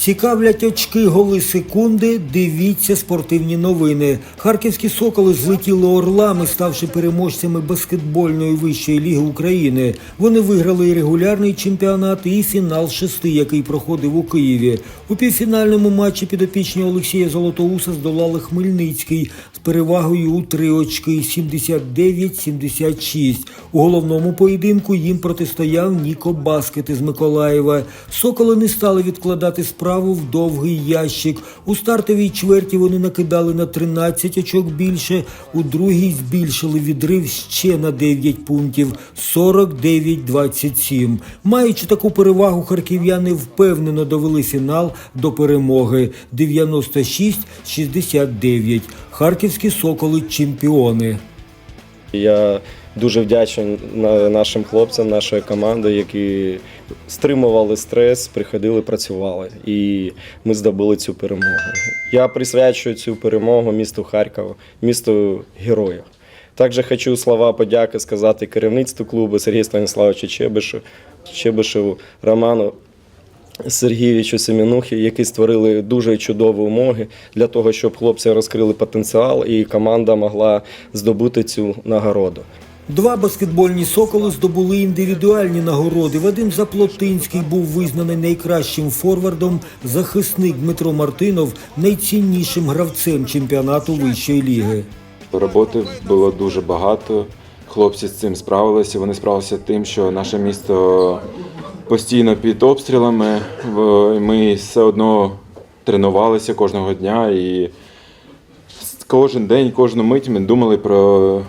Цікавлять очки голи секунди. Дивіться спортивні новини. Харківські соколи злетіли орлами, ставши переможцями баскетбольної вищої ліги України. Вони виграли і регулярний чемпіонат, і фінал шести, який проходив у Києві. У півфінальному матчі підопічні Олексія Золотоуса здолали Хмельницький з перевагою у три очки 79-76. У головному поєдинку їм протистояв Ніко Баскет із Миколаєва. Соколи не стали відкладати справу в довгий ящик. У стартовій чверті вони накидали на 13 очок більше, у другій збільшили відрив ще на 9 пунктів 49-27. Маючи таку перевагу, харків'яни впевнено довели фінал до перемоги 96-69. Харківські соколи чемпіони. Я дуже вдячний нашим хлопцям, нашої команди, які стримували стрес, приходили, працювали, і ми здобули цю перемогу. Я присвячую цю перемогу місту Харкову, місту героїв. Також хочу слова подяки сказати керівництву клубу Сергію Станіславовичу Чебишу, Чебишеву, Роману Сергійовичу Семенухі, які створили дуже чудові умови для того, щоб хлопці розкрили потенціал і команда могла здобути цю нагороду. Два баскетбольні соколи здобули індивідуальні нагороди. Вадим Заплотинський був визнаний найкращим форвардом, захисник Дмитро Мартинов найціннішим гравцем чемпіонату вищої ліги. Роботи було дуже багато. Хлопці з цим справилися. Вони справилися тим, що наше місто постійно під обстрілами. Ми все одно тренувалися кожного дня і кожен день, кожну мить ми думали про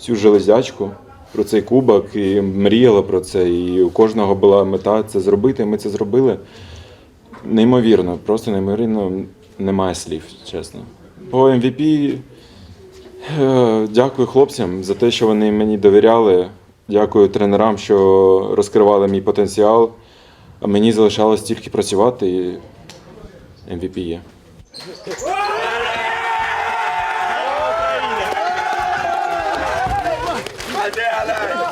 цю железячку, про цей кубок і мріяли про це. І у кожного була мета це зробити. Ми це зробили. Неймовірно, просто неймовірно, немає слів, чесно. По MVP Е, Дякую хлопцям за те, що вони мені довіряли. Дякую тренерам, що розкривали мій потенціал. А мені залишалось тільки працювати і MVP є. Vai, Derlan!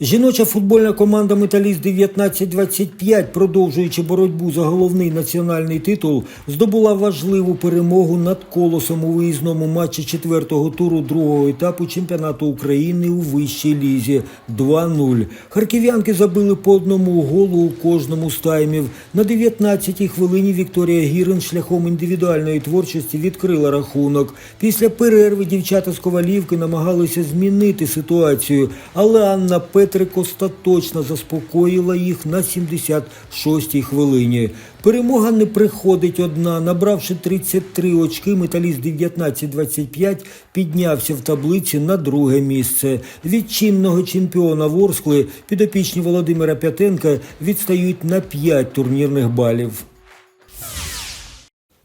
Жіноча футбольна команда Металіст 1925, продовжуючи боротьбу за головний національний титул, здобула важливу перемогу над колосом у виїзному матчі четвертого туру другого етапу чемпіонату України у вищій лізі 2-0. Харків'янки забили по одному голу у кожному з таймів. На 19-й хвилині Вікторія Гірин шляхом індивідуальної творчості відкрила рахунок. Після перерви дівчата з Ковалівки намагалися змінити ситуацію, але Анна Петрик остаточно заспокоїла їх на 76-й хвилині. Перемога не приходить одна. Набравши 33 очки, металіст 19-25 піднявся в таблиці на друге місце. Від чинного чемпіона Ворскли підопічні Володимира П'ятенка відстають на 5 турнірних балів.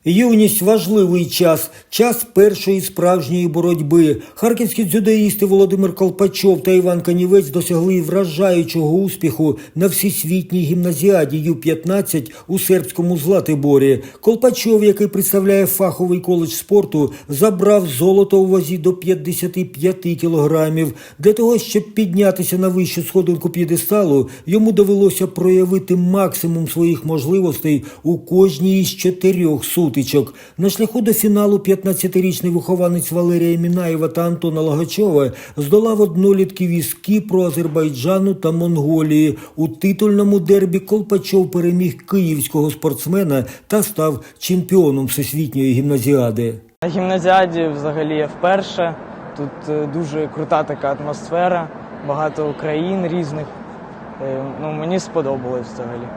Юність важливий час, час першої справжньої боротьби. Харківські дзюдоїсти Володимир Колпачов та Іван Канівець досягли вражаючого успіху на всесвітній гімназіаді Ю-15 у сербському Златиборі. Колпачов, який представляє фаховий коледж спорту, забрав золото у вазі до 55 кілограмів. Для того, щоб піднятися на вищу сходинку п'єдесталу, йому довелося проявити максимум своїх можливостей у кожній із чотирьох сутичок. На шляху до фіналу 15-річний вихованець Валерія Мінаєва та Антона Лагачова здолав однолітків із Кіпру, Азербайджану та Монголії. У титульному дербі Колпачов переміг київського спортсмена та став чемпіоном всесвітньої гімназіади. На гімназіаді взагалі вперше. Тут е, дуже крута така атмосфера, багато країн різних. Е, Ну, мені сподобалось взагалі.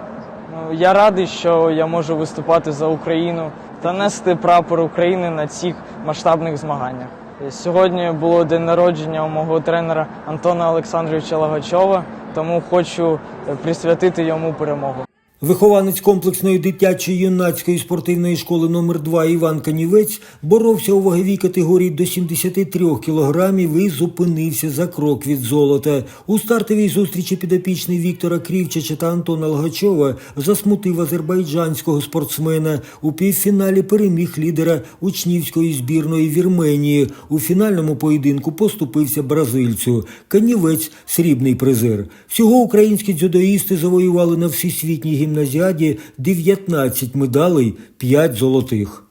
Ну, я радий, що я можу виступати за Україну та нести прапор України на цих масштабних змаганнях. Е, Сьогодні було день народження у мого тренера Антона Олександровича Лагачова, тому хочу е, присвятити йому перемогу. Вихованець комплексної дитячої юнацької спортивної школи номер 2 Іван Канівець боровся у ваговій категорії до 73 кілограмів і зупинився за крок від золота. У стартовій зустрічі підопічний Віктора Крівчача та Антона Лгачова засмутив азербайджанського спортсмена. У півфіналі переміг лідера учнівської збірної Вірменії. У фінальному поєдинку поступився бразильцю. Канівець срібний призер. Всього українські дзюдоїсти завоювали на всесвітній гімназіаді 19 медалей, 5 золотих.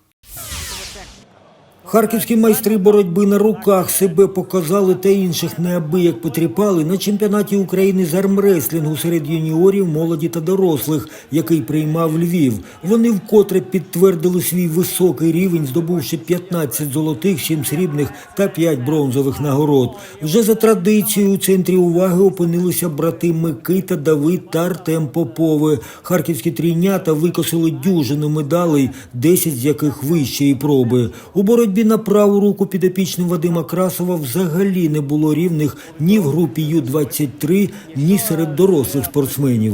Харківські майстри боротьби на руках себе показали та інших неабияк потріпали на чемпіонаті України з армреслінгу серед юніорів, молоді та дорослих, який приймав Львів. Вони вкотре підтвердили свій високий рівень, здобувши 15 золотих, 7 срібних та 5 бронзових нагород. Вже за традицією у центрі уваги опинилися брати Микита, Давид та Артем Попови. Харківські трійнята викосили дюжину медалей, 10 з яких вищої проби. У боротьбі на праву руку підопічним Вадима Красова взагалі не було рівних ні в групі Ю-23, ні серед дорослих спортсменів.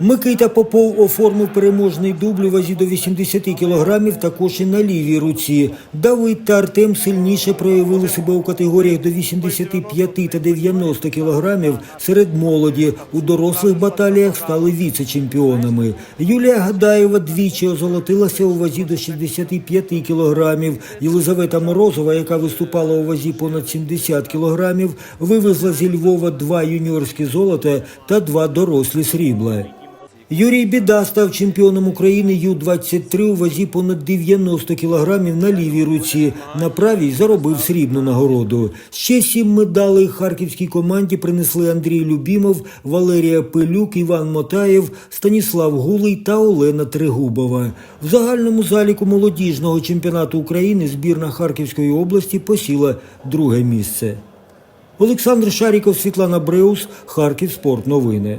Микита Попов оформив переможний дубль у вазі до 80 кілограмів також і на лівій руці. Давид та Артем сильніше проявили себе у категоріях до 85 та 90 кілограмів серед молоді. У дорослих баталіях стали віце-чемпіонами. Юлія Гадаєва двічі озолотилася у вазі до 65 кілограмів. Єлизавета Морозова, яка виступала у вазі понад 70 кілограмів, вивезла зі Львова два юніорські золота та два дорослі срібла. Юрій Біда став чемпіоном України Ю-23 у вазі понад 90 кілограмів на лівій руці. На правій заробив срібну нагороду. Ще сім медалей харківській команді принесли Андрій Любімов, Валерія Пилюк, Іван Мотаєв, Станіслав Гулий та Олена Трегубова. В загальному заліку молодіжного чемпіонату України збірна Харківської області посіла друге місце. Олександр Шаріков, Світлана Бреус, Харків Спорт Новини.